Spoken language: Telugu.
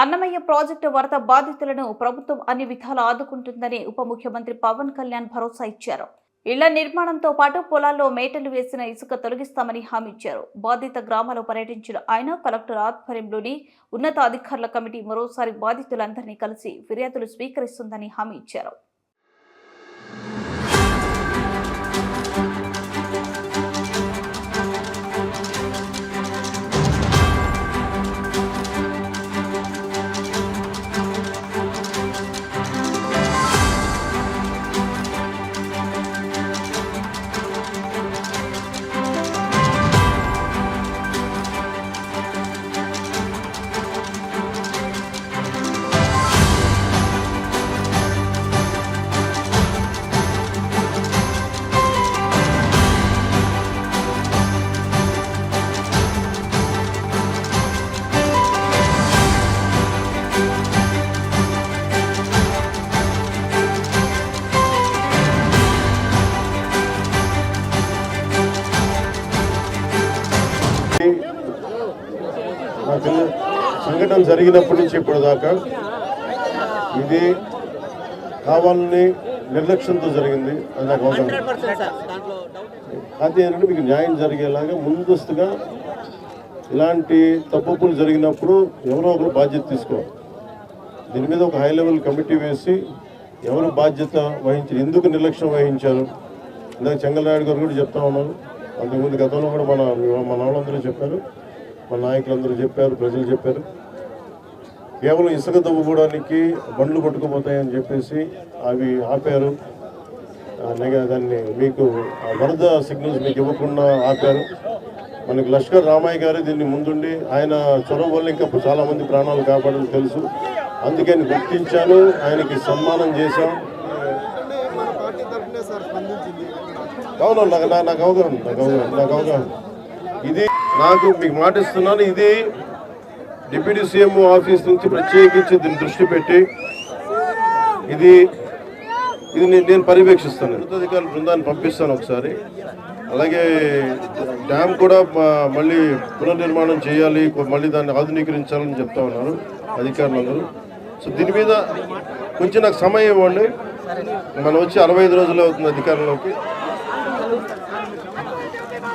అన్నమయ్య ప్రాజెక్టు వరద బాధితులను ప్రభుత్వం అన్ని విధాలా ఆదుకుంటుందని ఉప ముఖ్యమంత్రి పవన్ కళ్యాణ్ భరోసా ఇచ్చారు. ఇళ్ళ నిర్మాణంతో పాటు పొలాల్లో మేటలు వేసిన ఇసుక తొలగిస్తామని హామీ ఇచ్చారు. బాధిత గ్రామాలు పర్యటించిన ఆయన కలెక్టర్ ఆధ్వర్యంలోని ఉన్నతాధికారుల కమిటీ మరోసారి బాధితులందరినీ కలిసి ఫిర్యాదులు స్వీకరిస్తుందని హామీ ఇచ్చారు. నాకు సంఘటన జరిగినప్పటి నుంచి ఇప్పుడు దాకా ఇది కావాలని నిర్లక్ష్యంతో జరిగింది. అది నాకు అవగాహన అది ఏంటంటే మీకు న్యాయం జరిగేలాగా ముందస్తుగా ఇలాంటి తప్పులు జరిగినప్పుడు ఎవరో ఒకరు బాధ్యత తీసుకోవాలి. దీని మీద ఒక హై లెవెల్ కమిటీ వేసి ఎవరు బాధ్యత వహించారు ఎందుకు నిర్లక్ష్యం వహించారు? ఇందాక చెంగలనాయుడు గారు కూడా చెప్తా ఉన్నారు. అంతకుముందు గతంలో కూడా మన మన వాళ్ళందరూ చెప్పారు. మన నాయకులందరూ చెప్పారు ప్రజలు చెప్పారు. కేవలం ఇసుక తవ్వుకోవడానికి బండ్లు కొట్టుకుపోతాయని చెప్పేసి అవి ఆపారు. దాన్ని మీకు వరద సిగ్నల్స్ మీకు ఇవ్వకుండా ఆపారు. మనకి లష్కర్ రామయ్య గారు దీన్ని ముందుండి ఆయన చొరవ వల్ల ఇంకా చాలా మంది ప్రాణాలు కాపాడడం తెలుసు. అందుకని గుర్తించాను ఆయనకి సన్మానం చేశాం. అవును నాకు నాకు అవగాహన నాకు అవగాహన నాకు అవగాహన ఇది నాకు మీకు మాట ఇస్తున్నాను ఇది డిప్యూటీ సీఎం ఆఫీస్ నుంచి ప్రత్యేకించి దీన్ని దృష్టి పెట్టి ఇది ఇది నేను నేను పర్యవేక్షిస్తాను. ఉన్నతాధికారుల బృందాన్ని పంపిస్తాను ఒకసారి. అలాగే డ్యామ్ కూడా మళ్ళీ పునర్నిర్మాణం చేయాలి మళ్ళీ దాన్ని ఆధునీకరించాలని చెప్తా ఉన్నారు అధికారులందరూ. సో దీని మీద కొంచెం నాకు సమయం ఇవ్వండి. మనం వచ్చి అరవై ఐదు రోజులు అవుతుంది అధికారంలోకి.